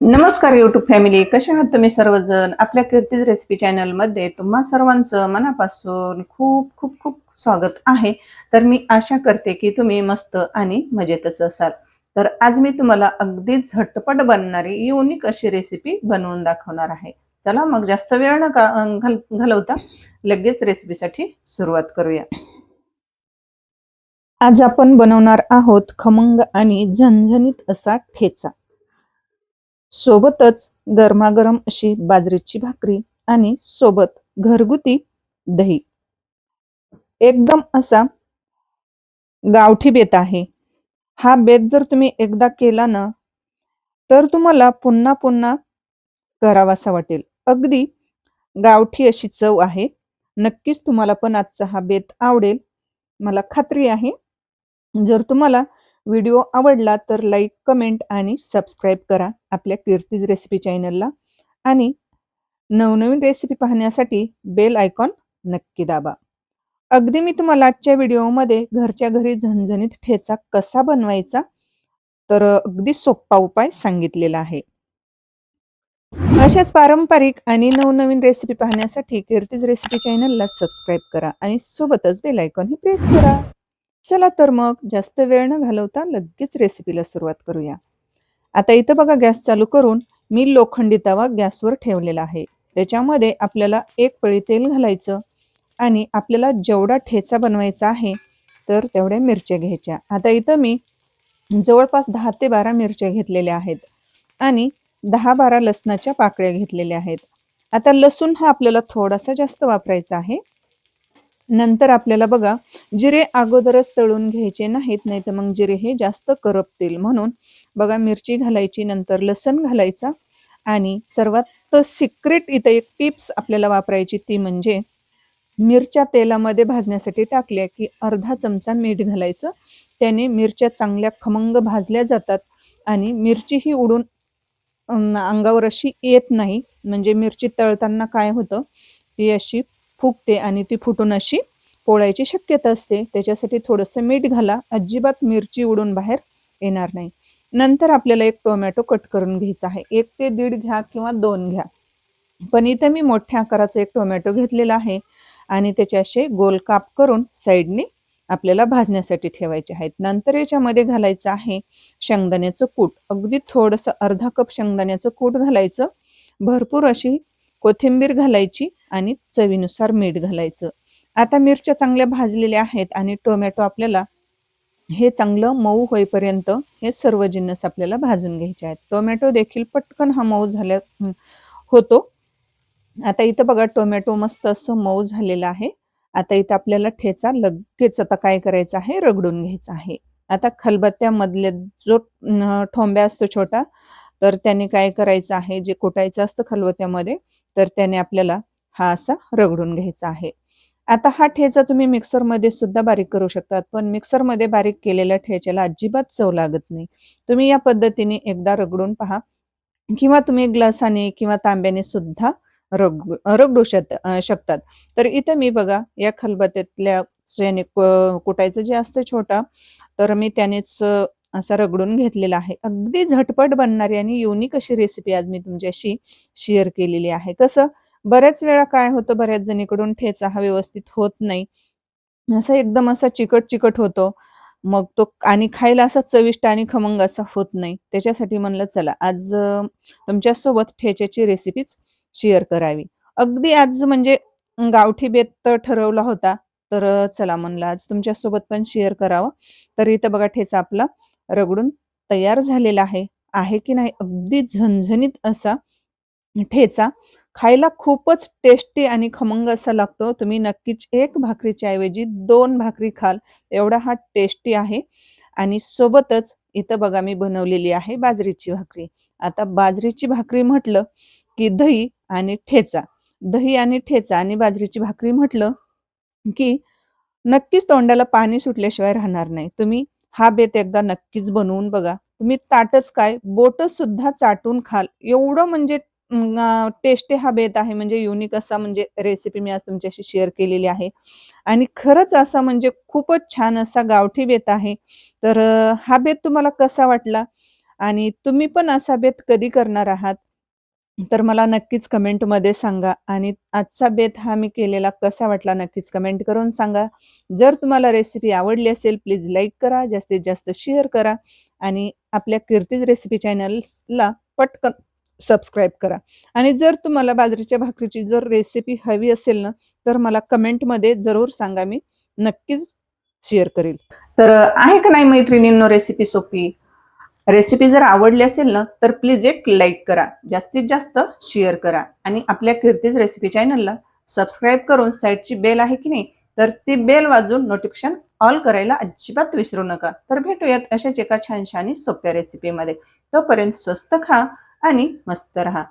नमस्कार YouTube family कशा आहात तुम्ही सर्वजण? आपल्या कीर्तीज रेसिपी चॅनलमध्ये तुम्हा सर्वांचं मनापासून खूप खूप खूप स्वागत आहे. तर मी आशा करते की तुम्ही मस्त आणि मजेतच असाल. तर आज मी तुम्हाला अगदी झटपट बनणारी युनिक अशी रेसिपी बनवून दाखवणार आहे. चला मग जास्त वेळ न का- घाल घालवता. लगेच रेसिपीसाठी सुरुवात करूया. आज आपण बनवणार आहोत खमंग आणि झणझणीत असा ठेचा. सोबतच गरमागरम अशी बाजरीची भाकरी आणि सोबत घरगुती दही. एकदम असा गावठी बेत आहे. हा बेत जर तुम्ही एकदा केला ना तर तुम्हाला पुन्हा पुन्हा करावासा वाटेल. अगदी गावठी अशी चव आहे. नक्कीच तुम्हाला पण आजचा हा बेत आवडेल. मला खात्री आहे. जर तुम्हाला व्हिडिओ आवडला तर लाईक कमेंट आणि सबस्क्राईब करा आपल्या कीर्तीज रेसिपी चॅनलला. आणि नवनवीन रेसिपी पाहण्यासाठी बेल आयकॉन नक्की दाबा. अगदी मी तुम्हाला आजच्या व्हिडिओमध्ये घरच्या घरी झणझणीत ठेचा कसा बनवायचा तर अगदी सोपा उपाय सांगितलेला आहे. अशाच पारंपरिक आणि नवनवीन रेसिपी पाहण्यासाठी कीर्तीज रेसिपी चॅनलला सबस्क्राईब करा आणि सोबतच बेल आयकॉनही प्रेस करा. चला तर मग जास्त वेळ न घालवता लगेच रेसिपीला सुरुवात करूया. आता इथं बघा गॅस चालू करून मी लोखंडी तवा गॅसवर ठेवलेला आहे. त्याच्यामध्ये आपल्याला एक पळी तेल घालायचं आणि आपल्याला जेवढा ठेचा बनवायचा आहे तर तेवढ्या मिरच्या घ्यायच्या. आता इथं मी जवळपास दहा ते बारा मिरच्या घेतलेल्या आहेत आणि दहा बारा लसणाच्या पाकळ्या घेतलेल्या आहेत. आता लसूण हा आपल्याला थोडासा जास्त वापरायचा आहे. नंतर आपल्याला बघा जिरे अगोदरच तळून घ्यायचे नाहीत नाही तर मग जिरे हे जास्त करपतील. म्हणून बघा मिरची घालायची नंतर लसण घालायचा आणि सर्वात सिक्रेट इथं एक टिप्स आपल्याला वापरायची ती म्हणजे मिरच्या तेलामध्ये भाजण्यासाठी टाकल्या की अर्धा चमचा मीठ घालायचं. त्याने मिरच्या चांगल्या खमंग भाजल्या जातात आणि मिरची ही उडून अंगावर अशी येत नाही. म्हणजे मिरची तळताना काय होतं ती अशी फुगते आणि ती फुटून अशी पोळायची शक्यता असते. त्याच्यासाठी थोडंसं मीठ घाला. अजिबात मिरची उडून बाहेर येणार नाही. नंतर आपल्याला एक टोमॅटो कट करून घ्यायचा आहे. एक ते दीड घ्या किंवा दोन घ्या. पण इथे मी मोठ्या आकाराचा एक टोमॅटो घेतलेला आहे आणि त्याचे असे गोल काप करून साईडने आपल्याला भाजण्यासाठी ठेवायचे आहेत. नंतर याच्यामध्ये घालायचं आहे शेंगदाण्याचं कूट. अगदी थोडंसं अर्धा कप शेंगदाण्याचं कूट घालायचं. भरपूर अशी कोथिंबीर घालायची. आणि चवीनुसार मीठ घालायचं. आता मिरच्या चांगल्या भाजलेल्या आहेत आणि टोमॅटो आपल्याला हे चांगलं मऊ होईपर्यंत हे सर्व जिन्नस आपल्याला भाजून घ्यायचे आहेत. टोमॅटो देखील पटकन हा मऊ झाल्या होतो. आता इथं बघा टोमॅटो मस्त असं मऊ झालेलं आहे. आता इथं आपल्याला ठेचा लगेच आता काय करायचं आहे? रगडून घ्यायचा आहे. आता खलबत्त्यामधल्या जो ठोंब्या असतो छोटा तर त्याने काय करायचं आहे? जे कुटायचं असतं खलबत्त्यामध्ये तर त्याने आपल्याला हा असा रगडून घ्यायचा आहे. आता हा ठेचा तुम्ही मिक्सरमध्ये सुद्धा बारीक करू शकतात पण मिक्सरमध्ये बारीक केलेल्या ठेच्याला अजिबात चव लागत नाही. तुम्ही या पद्धतीने एकदा रगडून पहा किंवा तुम्ही ग्लासाने किंवा तांब्याने सुद्धा रग रगडू शक शकतात. तर इथं मी बघा या खलबत्यातल्या याने कुटायचं जे असतं छोटा तर मी त्यानेच असा रगडून घेतलेला आहे. अगदी झटपट बनणारी आणि युनिक अशी रेसिपी आज मी तुमच्याशी शेअर केलेली आहे. कसं? बऱ्याच वेळा काय होतं बऱ्याच जणीकडून ठेचा हा व्यवस्थित होत नाही. असा एकदम असा चिकट चिकट होतो. मग तो आणि खायला असा चविष्ट आणि खमंग असा होत नाही. त्याच्यासाठी म्हणलं चला आज तुमच्यासोबत ठेच्याची रेसिपीच शेअर करावी. अगदी आज म्हणजे गावठी बेत ठरवला होता तर चला म्हणलं आज तुमच्यासोबत पण शेअर करावं. तर इथं बघा ठेचा आपला रगडून तयार झालेला आहे. आहे की नाही? अगदी झणझणीत असा ठेचा. खायला खूपच टेस्टी आणि खमंग असा लागतो. तुम्ही नक्कीच एक भाकरीच्या ऐवजी दोन भाकरी खाल. एवढा हा टेस्टी आहे. आणि सोबतच इथं बघा मी बनवलेली आहे बाजरीची भाकरी. आता बाजरीची भाकरी म्हटलं की दही आणि ठेचा. दही आणि ठेचा आणि बाजरीची भाकरी म्हटलं की नक्कीच तोंडाला पाणी सुटल्याशिवाय राहणार नाही. तुम्ही हा बेत एकदा नक्कीच बनवून बघा. तुम्ही ताटच काय? बोट सुद्धा चाटून खाल. एवढं म्हणजे टेस्टी हा बेत आहे. म्हणजे युनिक असा म्हणजे रेसिपी मी आज तुमच्याशी शेअर केलेली आहे. आणि खरंच असा म्हणजे खूपच छान असा गावठी बेत आहे. तर हा बेत तुम्हाला कसा वाटला? आणि तुम्ही पण असा बेत कधी करणार आहात? तर मला नक्कीच कमेंटमध्ये सांगा. आणि आजचा बेत हा मी केलेला कसा वाटला नक्कीच कमेंट करून सांगा. जर तुम्हाला रेसिपी आवडली असेल प्लीज लाईक करा. जास्तीत जास्त शेअर करा. आणि आपल्या कीर्तीज रेसिपी चॅनल्सला पटकन सबस्क्राईब करा. आणि जर तुम्हाला बाजरीच्या भाकरीची जर रेसिपी हवी असेल ना तर मला कमेंटमध्ये जरूर सांगा मी नक्कीच शेअर करेल. तर आहे का नाही मैत्रिणींनो रेसिपी सोपी? रेसिपी जर आवडली असेल ना तर प्लीज एक लाईक करा. जास्तीत जास्त शेअर करा. आणि आपल्या कीर्तीज रेसिपी चॅनलला सबस्क्राईब करून साईडची बेल आहे की नाही तर ती बेल वाजून नोटिफिकेशन ऑल करायला अजिबात विसरू नका. तर भेटूयात अशाच एका छानशा सोप्या रेसिपीमध्ये तोपर्यंत स्वस्त खा आणि मस्त रहा.